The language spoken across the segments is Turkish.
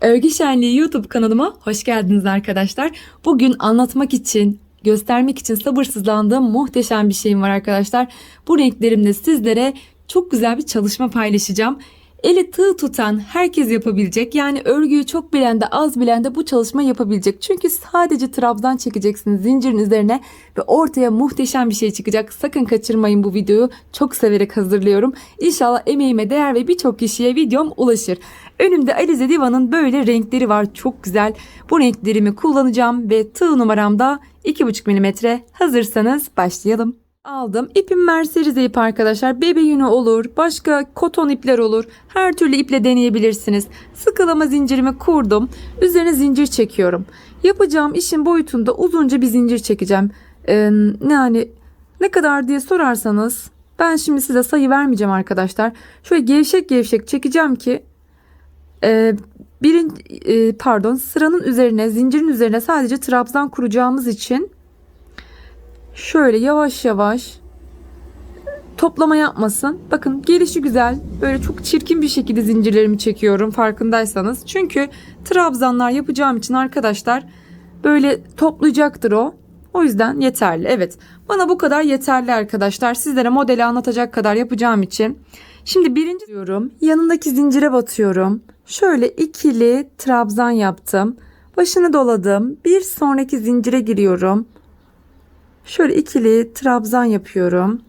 Örgü Şenliği YouTube kanalıma hoş geldiniz arkadaşlar. Bugün anlatmak için, göstermek için sabırsızlandığım muhteşem bir şeyim var arkadaşlar. Bu renklerimle sizlere çok güzel bir çalışma paylaşacağım. Eli tığ tutan herkes yapabilecek. Yani örgüyü çok bilen de az bilen de bu çalışma yapabilecek. Çünkü sadece trabzan çekeceksiniz zincirin üzerine ve ortaya muhteşem bir şey çıkacak. Sakın kaçırmayın bu videoyu. Çok severek hazırlıyorum. İnşallah emeğime değer ve birçok kişiye videom ulaşır. Önümde Alize Diva'nın böyle renkleri var. Çok güzel. Bu renklerimi kullanacağım ve tığ numaramda 2,5 mm. Hazırsanız başlayalım. Aldım. İpim merserize ip arkadaşlar. Bebe yünü olur. Başka koton ipler olur. Her türlü iple deneyebilirsiniz. Sıkılama zincirimi kurdum. Üzerine zincir çekiyorum. Yapacağım işin boyutunda uzunca bir zincir çekeceğim. Ee, yani ne kadar diye sorarsanız ben şimdi size sayı vermeyeceğim arkadaşlar. Şöyle gevşek gevşek çekeceğim ki e, birin e, pardon sıranın üzerine zincirin üzerine sadece trabzan kuracağımız için şöyle yavaş yavaş toplama yapmasın. Bakın gelişi güzel. Böyle çok çirkin bir şekilde zincirlerimi çekiyorum farkındaysanız. Çünkü trabzanlar yapacağım için arkadaşlar böyle toplayacaktır o. O yüzden yeterli. Evet. Bana bu kadar yeterli arkadaşlar. Sizlere modeli anlatacak kadar yapacağım için. Şimdi birinci diyorum. Yanındaki zincire batıyorum. Şöyle ikili trabzan yaptım. Başını doladım. Bir sonraki zincire giriyorum. Şöyle ikili trabzan yapıyorum.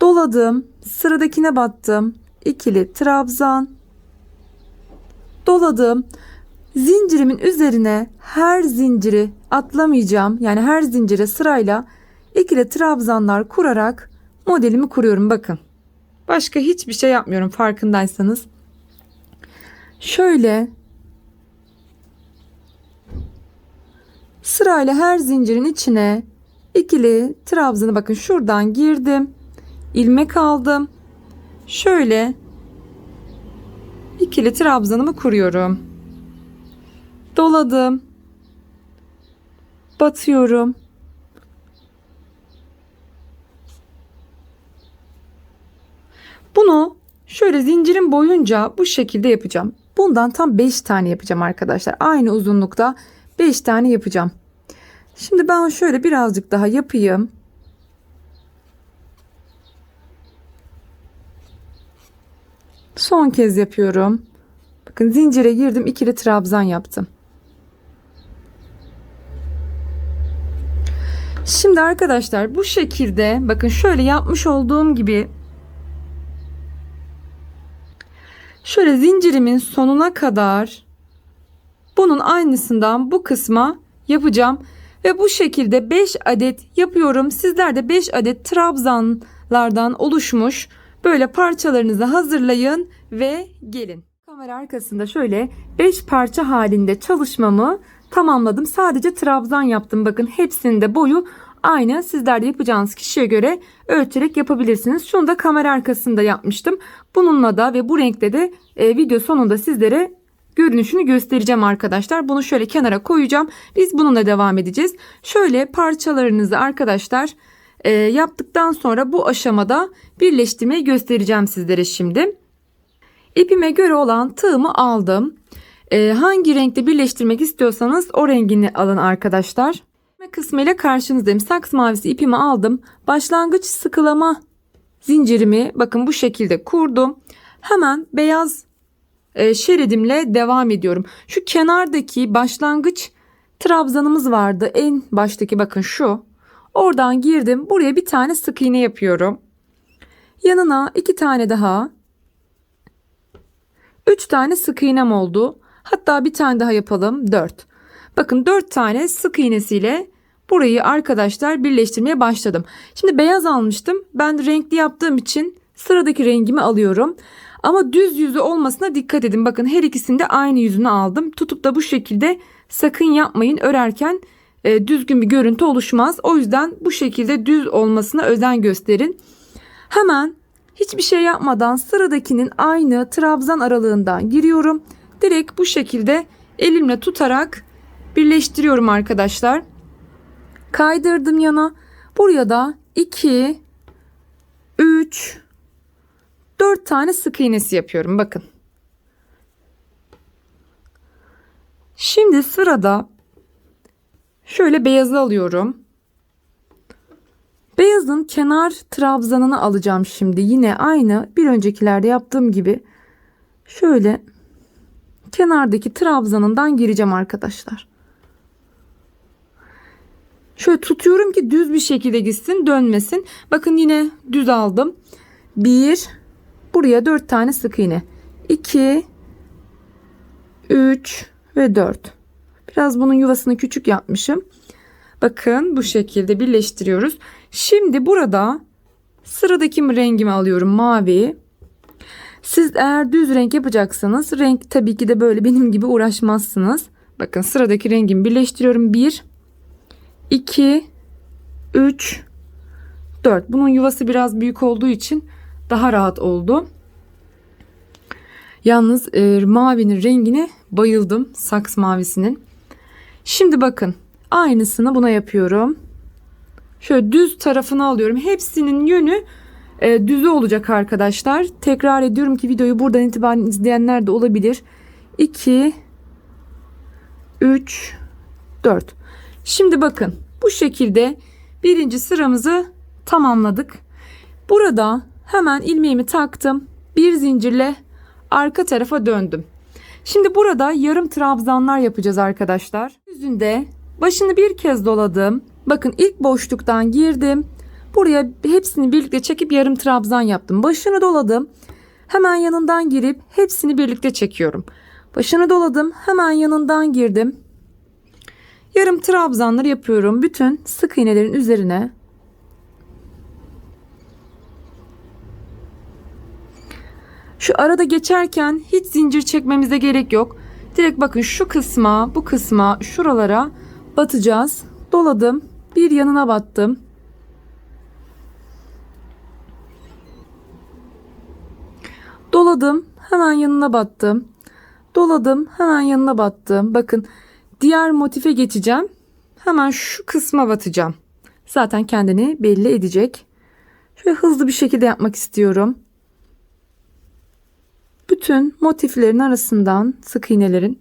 Doladım. Sıradakine battım. İkili trabzan. Doladım. Zincirimin üzerine her zinciri atlamayacağım. Yani her zincire sırayla ikili trabzanlar kurarak modelimi kuruyorum. Bakın. Başka hiçbir şey yapmıyorum farkındaysanız. Şöyle sırayla her zincirin içine ikili trabzanı bakın şuradan girdim. ilmek aldım. Şöyle ikili trabzanımı kuruyorum. Doladım. Batıyorum. Bunu şöyle zincirin boyunca bu şekilde yapacağım. Bundan tam 5 tane yapacağım arkadaşlar. Aynı uzunlukta 5 tane yapacağım. Şimdi ben şöyle birazcık daha yapayım. Son kez yapıyorum. Bakın zincire girdim ikili trabzan yaptım. Şimdi arkadaşlar bu şekilde bakın şöyle yapmış olduğum gibi şöyle zincirimin sonuna kadar bunun aynısından bu kısma yapacağım ve bu şekilde 5 adet yapıyorum. Sizler de 5 adet trabzanlardan oluşmuş böyle parçalarınızı hazırlayın ve gelin. Kamera arkasında şöyle 5 parça halinde çalışmamı tamamladım. Sadece trabzan yaptım. Bakın hepsinde boyu aynı. Sizler de yapacağınız kişiye göre ölçerek yapabilirsiniz. Şunu da kamera arkasında yapmıştım. Bununla da ve bu renkte de e, video sonunda sizlere görünüşünü göstereceğim arkadaşlar. Bunu şöyle kenara koyacağım. Biz bununla devam edeceğiz. Şöyle parçalarınızı arkadaşlar e, yaptıktan sonra bu aşamada birleştirmeyi göstereceğim sizlere şimdi. İpime göre olan tığımı aldım. E, hangi renkte birleştirmek istiyorsanız o rengini alın arkadaşlar. Kısmıyla karşınızdayım. Saks mavisi ipimi aldım. Başlangıç sıkılama zincirimi bakın bu şekilde kurdum. Hemen beyaz e, şeridimle devam ediyorum. Şu kenardaki başlangıç trabzanımız vardı. En baştaki bakın şu. Oradan girdim. Buraya bir tane sık iğne yapıyorum. Yanına iki tane daha. Üç tane sık iğnem oldu. Hatta bir tane daha yapalım. Dört. Bakın dört tane sık iğnesiyle burayı arkadaşlar birleştirmeye başladım. Şimdi beyaz almıştım. Ben renkli yaptığım için sıradaki rengimi alıyorum. Ama düz yüzü olmasına dikkat edin. Bakın her ikisinde aynı yüzünü aldım. Tutup da bu şekilde sakın yapmayın. Örerken e, düzgün bir görüntü oluşmaz. O yüzden bu şekilde düz olmasına özen gösterin. Hemen hiçbir şey yapmadan sıradakinin aynı trabzan aralığından giriyorum. Direkt bu şekilde elimle tutarak birleştiriyorum arkadaşlar. Kaydırdım yana. Buraya da 2 3 4 tane sık iğnesi yapıyorum bakın. Şimdi sırada şöyle beyazı alıyorum. Beyazın kenar trabzanını alacağım şimdi. Yine aynı bir öncekilerde yaptığım gibi şöyle kenardaki trabzanından gireceğim arkadaşlar. Şöyle tutuyorum ki düz bir şekilde gitsin dönmesin. Bakın yine düz aldım. 1 buraya 4 tane sık iğne. 2 3 ve 4. Biraz bunun yuvasını küçük yapmışım. Bakın bu şekilde birleştiriyoruz. Şimdi burada sıradaki rengimi alıyorum mavi. Siz eğer düz renk yapacaksanız renk tabii ki de böyle benim gibi uğraşmazsınız. Bakın sıradaki rengimi birleştiriyorum. 1 2 3 4. Bunun yuvası biraz büyük olduğu için daha rahat oldu. Yalnız e, mavinin rengine bayıldım. Saks mavisinin. Şimdi bakın aynısını buna yapıyorum. Şöyle düz tarafını alıyorum. Hepsinin yönü e, düzü olacak arkadaşlar. Tekrar ediyorum ki videoyu buradan itibaren izleyenler de olabilir. 2 3 4 Şimdi bakın bu şekilde birinci sıramızı tamamladık. Burada hemen ilmeğimi taktım. Bir zincirle arka tarafa döndüm. Şimdi burada yarım trabzanlar yapacağız arkadaşlar. Yüzünde başını bir kez doladım. Bakın ilk boşluktan girdim. Buraya hepsini birlikte çekip yarım trabzan yaptım. Başını doladım. Hemen yanından girip hepsini birlikte çekiyorum. Başını doladım. Hemen yanından girdim. Yarım trabzanları yapıyorum. Bütün sık iğnelerin üzerine. Şu arada geçerken hiç zincir çekmemize gerek yok. Direkt bakın şu kısma, bu kısma, şuralara batacağız. Doladım. Bir yanına battım. Doladım. Hemen yanına battım. Doladım. Hemen yanına battım. Bakın diğer motife geçeceğim. Hemen şu kısma batacağım. Zaten kendini belli edecek. Şöyle hızlı bir şekilde yapmak istiyorum. Bütün motiflerin arasından sık iğnelerin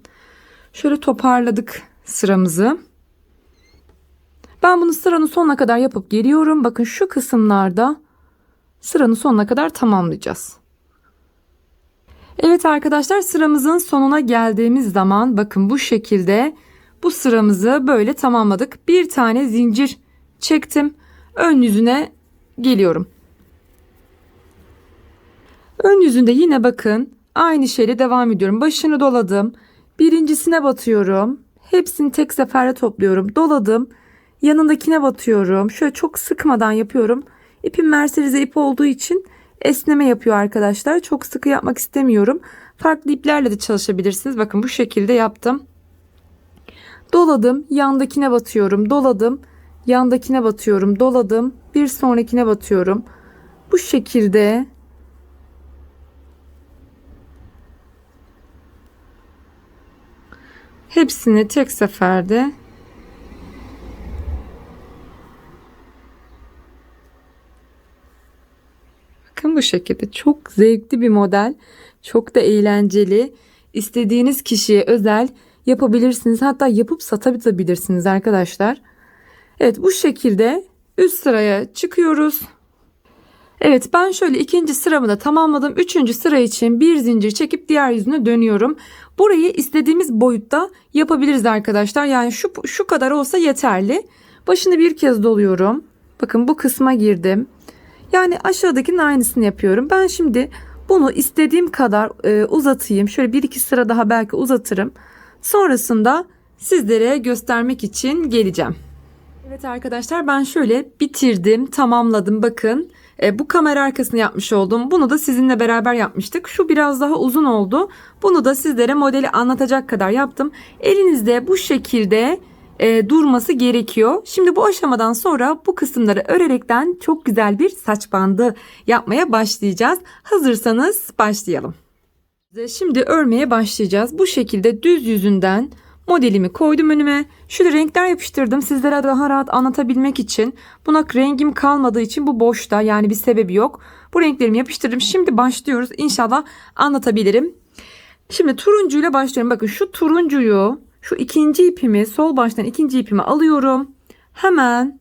şöyle toparladık sıramızı. Ben bunu sıranın sonuna kadar yapıp geliyorum. Bakın şu kısımlarda sıranın sonuna kadar tamamlayacağız. Evet arkadaşlar sıramızın sonuna geldiğimiz zaman bakın bu şekilde bu sıramızı böyle tamamladık. Bir tane zincir çektim. Ön yüzüne geliyorum. Ön yüzünde yine bakın aynı şeyle devam ediyorum. Başını doladım. Birincisine batıyorum. Hepsini tek seferde topluyorum. Doladım. Yanındakine batıyorum. Şöyle çok sıkmadan yapıyorum. İpim merserize ip olduğu için esneme yapıyor arkadaşlar. Çok sıkı yapmak istemiyorum. Farklı iplerle de çalışabilirsiniz. Bakın bu şekilde yaptım. Doladım. Yandakine batıyorum. Doladım. Yandakine batıyorum. Doladım. Bir sonrakine batıyorum. Bu şekilde hepsini tek seferde Bakın bu şekilde çok zevkli bir model. Çok da eğlenceli. İstediğiniz kişiye özel yapabilirsiniz. Hatta yapıp satabilirsiniz arkadaşlar. Evet bu şekilde üst sıraya çıkıyoruz. Evet ben şöyle ikinci sıramı da tamamladım. Üçüncü sıra için bir zincir çekip diğer yüzüne dönüyorum. Burayı istediğimiz boyutta yapabiliriz arkadaşlar. Yani şu, şu kadar olsa yeterli. Başını bir kez doluyorum. Bakın bu kısma girdim. Yani aşağıdakinin aynısını yapıyorum. Ben şimdi bunu istediğim kadar e, uzatayım. Şöyle bir iki sıra daha belki uzatırım. Sonrasında sizlere göstermek için geleceğim. Evet arkadaşlar ben şöyle bitirdim, tamamladım. Bakın e, bu kamera arkasını yapmış oldum. Bunu da sizinle beraber yapmıştık. Şu biraz daha uzun oldu. Bunu da sizlere modeli anlatacak kadar yaptım. Elinizde bu şekilde e, durması gerekiyor. Şimdi bu aşamadan sonra bu kısımları örerekten çok güzel bir saç bandı yapmaya başlayacağız. Hazırsanız başlayalım. Şimdi örmeye başlayacağız. Bu şekilde düz yüzünden modelimi koydum önüme. Şöyle renkler yapıştırdım sizlere daha rahat anlatabilmek için. Buna rengim kalmadığı için bu boşta yani bir sebebi yok. Bu renklerimi yapıştırdım. Şimdi başlıyoruz. İnşallah anlatabilirim. Şimdi turuncuyla başlıyorum. Bakın şu turuncuyu şu ikinci ipimi sol baştan ikinci ipimi alıyorum. Hemen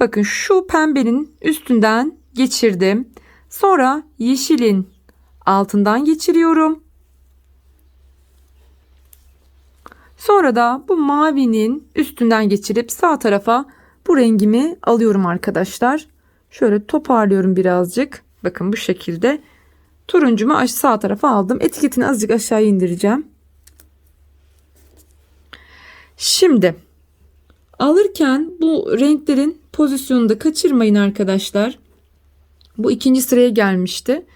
bakın şu pembenin üstünden geçirdim. Sonra yeşilin altından geçiriyorum. Sonra da bu mavinin üstünden geçirip sağ tarafa bu rengimi alıyorum arkadaşlar. Şöyle toparlıyorum birazcık. Bakın bu şekilde. Turuncumu sağ tarafa aldım. Etiketini azıcık aşağıya indireceğim. Şimdi alırken bu renklerin pozisyonunu da kaçırmayın arkadaşlar. Bu ikinci sıraya gelmişti.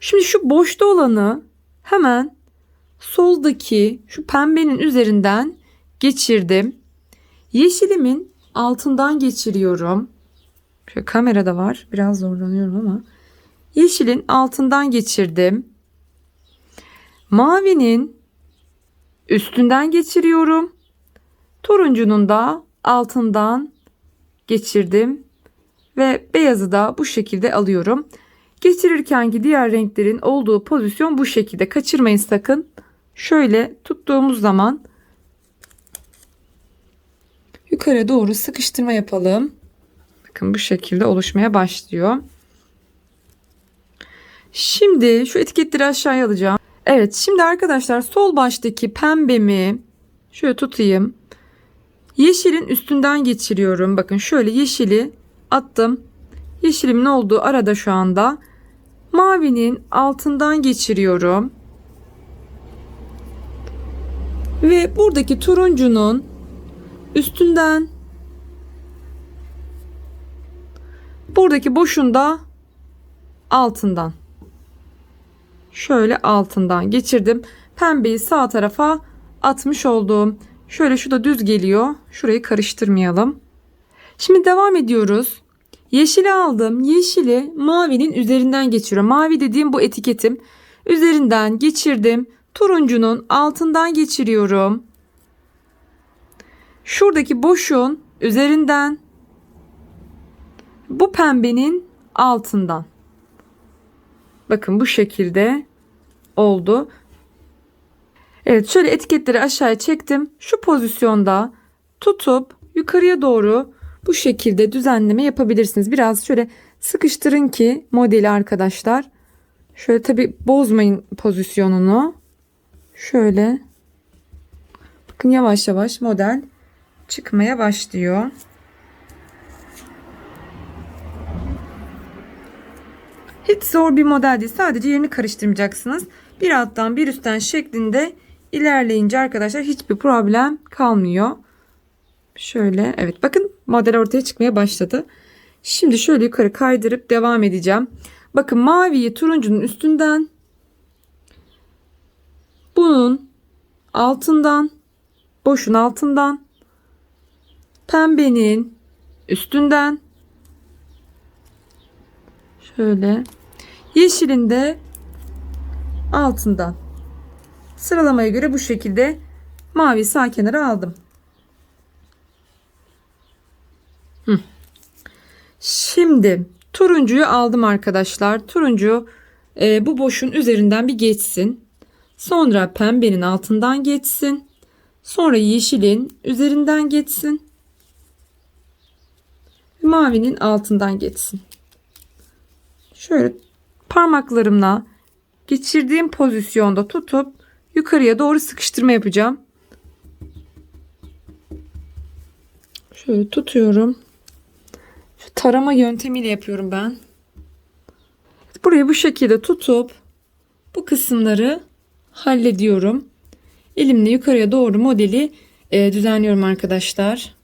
Şimdi şu boşta olanı hemen soldaki şu pembenin üzerinden geçirdim. Yeşilimin altından geçiriyorum. Şöyle kamerada var. Biraz zorlanıyorum ama. Yeşilin altından geçirdim. Mavinin üstünden geçiriyorum. Turuncunun da altından geçirdim ve beyazı da bu şekilde alıyorum. Geçirirkenki diğer renklerin olduğu pozisyon bu şekilde. Kaçırmayın sakın. Şöyle tuttuğumuz zaman yukarı doğru sıkıştırma yapalım. Bakın bu şekilde oluşmaya başlıyor. Şimdi şu etiketleri aşağıya alacağım. Evet şimdi arkadaşlar sol baştaki pembemi şöyle tutayım. Yeşilin üstünden geçiriyorum. Bakın şöyle yeşili attım. Yeşilimin olduğu arada şu anda. Mavinin altından geçiriyorum. Ve buradaki turuncunun üstünden buradaki boşunda altından şöyle altından geçirdim. Pembeyi sağ tarafa atmış oldum. Şöyle şu da düz geliyor. Şurayı karıştırmayalım. Şimdi devam ediyoruz. Yeşili aldım. Yeşili mavinin üzerinden geçiriyorum. Mavi dediğim bu etiketim. Üzerinden geçirdim. Turuncunun altından geçiriyorum. Şuradaki boşun üzerinden bu pembenin altından. Bakın bu şekilde oldu. Evet şöyle etiketleri aşağıya çektim. Şu pozisyonda tutup yukarıya doğru bu şekilde düzenleme yapabilirsiniz. Biraz şöyle sıkıştırın ki modeli arkadaşlar. Şöyle tabi bozmayın pozisyonunu. Şöyle. Bakın yavaş yavaş model çıkmaya başlıyor. Hiç zor bir model değil. Sadece yerini karıştırmayacaksınız. Bir alttan bir üstten şeklinde ilerleyince arkadaşlar hiçbir problem kalmıyor. Şöyle evet bakın model ortaya çıkmaya başladı. Şimdi şöyle yukarı kaydırıp devam edeceğim. Bakın maviyi turuncunun üstünden bunun altından boşun altından pembenin üstünden şöyle yeşilin de altından sıralamaya göre bu şekilde mavi sağ kenara aldım. Şimdi turuncuyu aldım arkadaşlar. Turuncu e, bu boşun üzerinden bir geçsin. Sonra pembenin altından geçsin. Sonra yeşilin üzerinden geçsin. Mavinin altından geçsin. Şöyle parmaklarımla geçirdiğim pozisyonda tutup yukarıya doğru sıkıştırma yapacağım. Şöyle tutuyorum. Şu tarama yöntemiyle yapıyorum ben. Burayı bu şekilde tutup bu kısımları hallediyorum. Elimle yukarıya doğru modeli e, düzenliyorum arkadaşlar.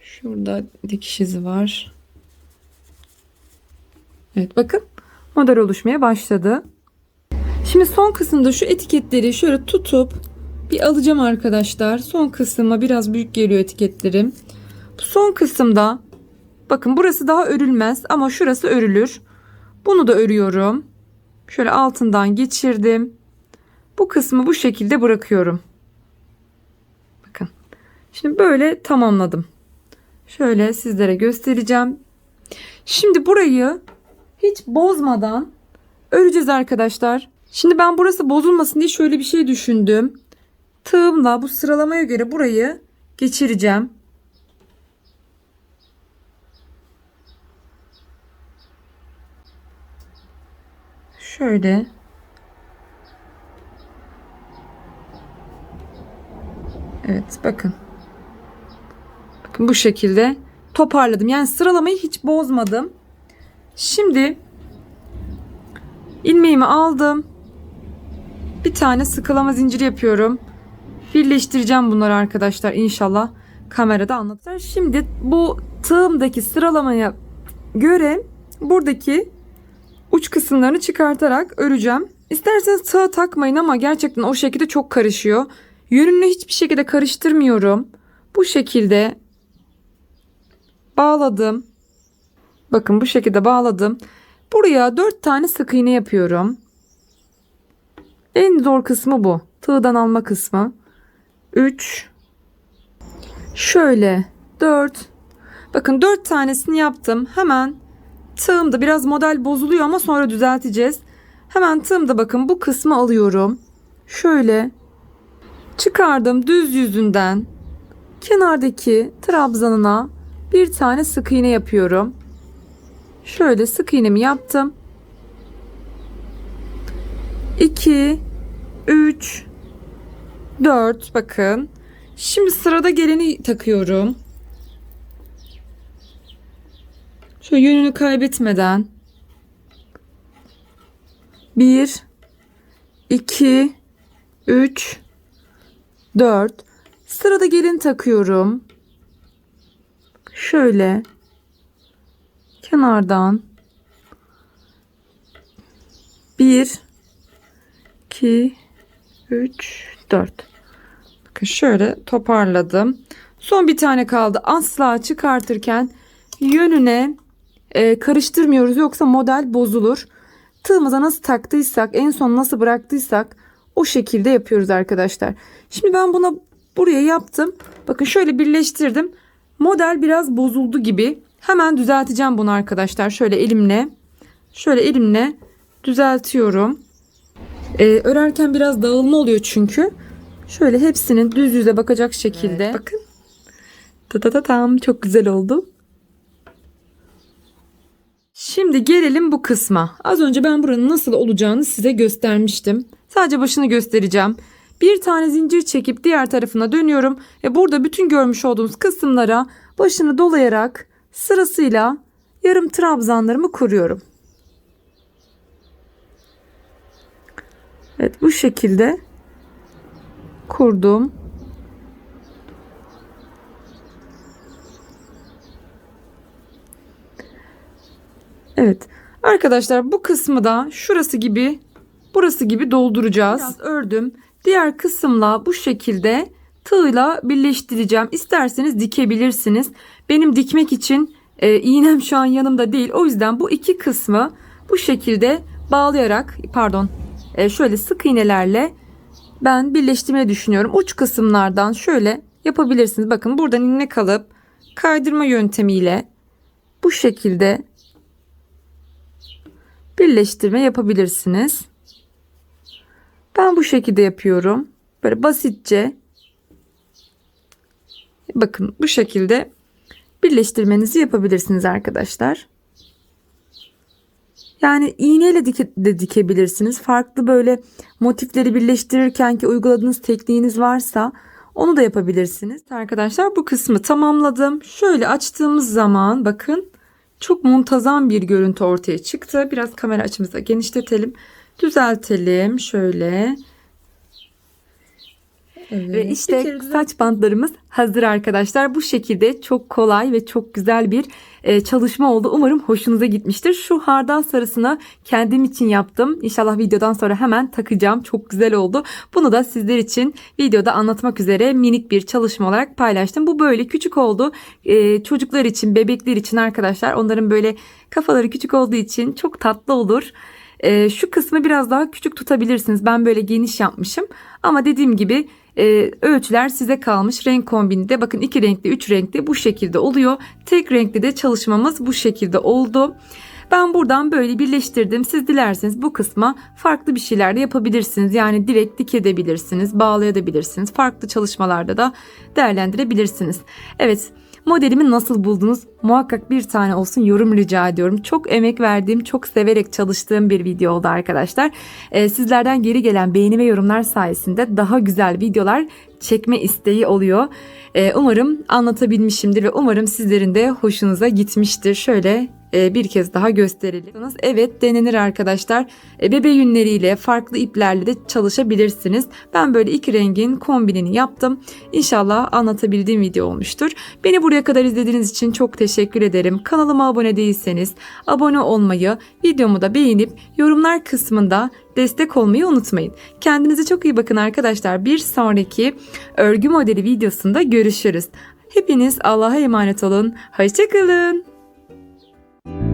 Şurada dikiş izi var. Evet bakın model oluşmaya başladı. Şimdi son kısımda şu etiketleri şöyle tutup bir alacağım arkadaşlar. Son kısma biraz büyük geliyor etiketlerim. Son kısımda bakın burası daha örülmez ama şurası örülür. Bunu da örüyorum. Şöyle altından geçirdim. Bu kısmı bu şekilde bırakıyorum. Bakın. Şimdi böyle tamamladım. Şöyle sizlere göstereceğim. Şimdi burayı hiç bozmadan öreceğiz arkadaşlar. Şimdi ben burası bozulmasın diye şöyle bir şey düşündüm. tığımla bu sıralamaya göre burayı geçireceğim. Şöyle. Evet bakın. Bakın bu şekilde toparladım. Yani sıralamayı hiç bozmadım. Şimdi ilmeğimi aldım. Bir tane sıkılama zinciri yapıyorum. Birleştireceğim bunları arkadaşlar inşallah kamerada anlatacağım. Şimdi bu tığımdaki sıralamaya göre buradaki uç kısımlarını çıkartarak öreceğim. İsterseniz tığ takmayın ama gerçekten o şekilde çok karışıyor. Yönünü hiçbir şekilde karıştırmıyorum. Bu şekilde bağladım. Bakın bu şekilde bağladım. Buraya 4 tane sık iğne yapıyorum. En zor kısmı bu. Tığdan alma kısmı. 3 Şöyle 4 Bakın 4 tanesini yaptım. Hemen tığımda biraz model bozuluyor ama sonra düzelteceğiz. Hemen tığımda bakın bu kısmı alıyorum. Şöyle çıkardım düz yüzünden kenardaki trabzanına bir tane sık iğne yapıyorum. Şöyle sık iğnemi yaptım. 2 3 4 bakın. Şimdi sırada geleni takıyorum. Şöyle yönünü kaybetmeden 1 2 3 4 Sırada gelin takıyorum. Şöyle kenardan 1 2 3 4 Bakın şöyle toparladım. Son bir tane kaldı. Asla çıkartırken yönüne e, karıştırmıyoruz yoksa model bozulur. Tığımıza nasıl taktıysak en son nasıl bıraktıysak o şekilde yapıyoruz arkadaşlar. Şimdi ben buna buraya yaptım. Bakın şöyle birleştirdim. Model biraz bozuldu gibi. Hemen düzelteceğim bunu arkadaşlar. Şöyle elimle şöyle elimle düzeltiyorum. Ee, örerken biraz dağılma oluyor çünkü. Şöyle hepsinin düz yüze bakacak şekilde. Evet, bakın. Ta ta ta tam çok güzel oldu. Şimdi gelelim bu kısma. Az önce ben buranın nasıl olacağını size göstermiştim. Sadece başını göstereceğim. Bir tane zincir çekip diğer tarafına dönüyorum ve burada bütün görmüş olduğunuz kısımlara başını dolayarak sırasıyla yarım trabzanlarımı kuruyorum. Evet bu şekilde kurdum. Evet. Arkadaşlar bu kısmı da şurası gibi burası gibi dolduracağız. Biraz ördüm. Diğer kısımla bu şekilde tığla birleştireceğim. İsterseniz dikebilirsiniz. Benim dikmek için e, iğnem şu an yanımda değil. O yüzden bu iki kısmı bu şekilde bağlayarak pardon e, şöyle sık iğnelerle ben birleştirmeyi düşünüyorum. Uç kısımlardan şöyle yapabilirsiniz. Bakın buradan ilmek alıp kaydırma yöntemiyle bu şekilde birleştirme yapabilirsiniz. Ben bu şekilde yapıyorum. Böyle basitçe bakın bu şekilde birleştirmenizi yapabilirsiniz arkadaşlar. Yani iğneyle de dikebilirsiniz. Farklı böyle motifleri birleştirirken ki uyguladığınız tekniğiniz varsa onu da yapabilirsiniz. Arkadaşlar bu kısmı tamamladım. Şöyle açtığımız zaman bakın çok muntazam bir görüntü ortaya çıktı. Biraz kamera açımızı genişletelim. Düzeltelim. Şöyle. Evet. Ve işte saç bantlarımız hazır arkadaşlar. Bu şekilde çok kolay ve çok güzel bir e, çalışma oldu. Umarım hoşunuza gitmiştir. Şu hardal sarısını kendim için yaptım. İnşallah videodan sonra hemen takacağım. Çok güzel oldu. Bunu da sizler için videoda anlatmak üzere minik bir çalışma olarak paylaştım. Bu böyle küçük oldu. E, çocuklar için, bebekler için arkadaşlar. Onların böyle kafaları küçük olduğu için çok tatlı olur. E, şu kısmı biraz daha küçük tutabilirsiniz. Ben böyle geniş yapmışım. Ama dediğim gibi e, ölçüler size kalmış. Renk kombini de bakın iki renkli, üç renkli bu şekilde oluyor. Tek renkli de çalışmamız bu şekilde oldu. Ben buradan böyle birleştirdim. Siz dilerseniz bu kısma farklı bir şeyler de yapabilirsiniz. Yani direkt dikebilirsiniz, bağlayabilirsiniz. Farklı çalışmalarda da değerlendirebilirsiniz. Evet Modelimi nasıl buldunuz? Muhakkak bir tane olsun yorum rica ediyorum. Çok emek verdiğim, çok severek çalıştığım bir video oldu arkadaşlar. Ee, sizlerden geri gelen beğeni ve yorumlar sayesinde daha güzel videolar çekme isteği oluyor. Ee, umarım anlatabilmişimdir ve umarım sizlerin de hoşunuza gitmiştir. Şöyle bir kez daha gösterelim. Evet denenir arkadaşlar. E, bebe yünleriyle farklı iplerle de çalışabilirsiniz. Ben böyle iki rengin kombinini yaptım. İnşallah anlatabildiğim video olmuştur. Beni buraya kadar izlediğiniz için çok teşekkür ederim. Kanalıma abone değilseniz abone olmayı, videomu da beğenip yorumlar kısmında destek olmayı unutmayın. Kendinize çok iyi bakın arkadaşlar. Bir sonraki örgü modeli videosunda görüşürüz. Hepiniz Allah'a emanet olun. Hoşçakalın. Bye.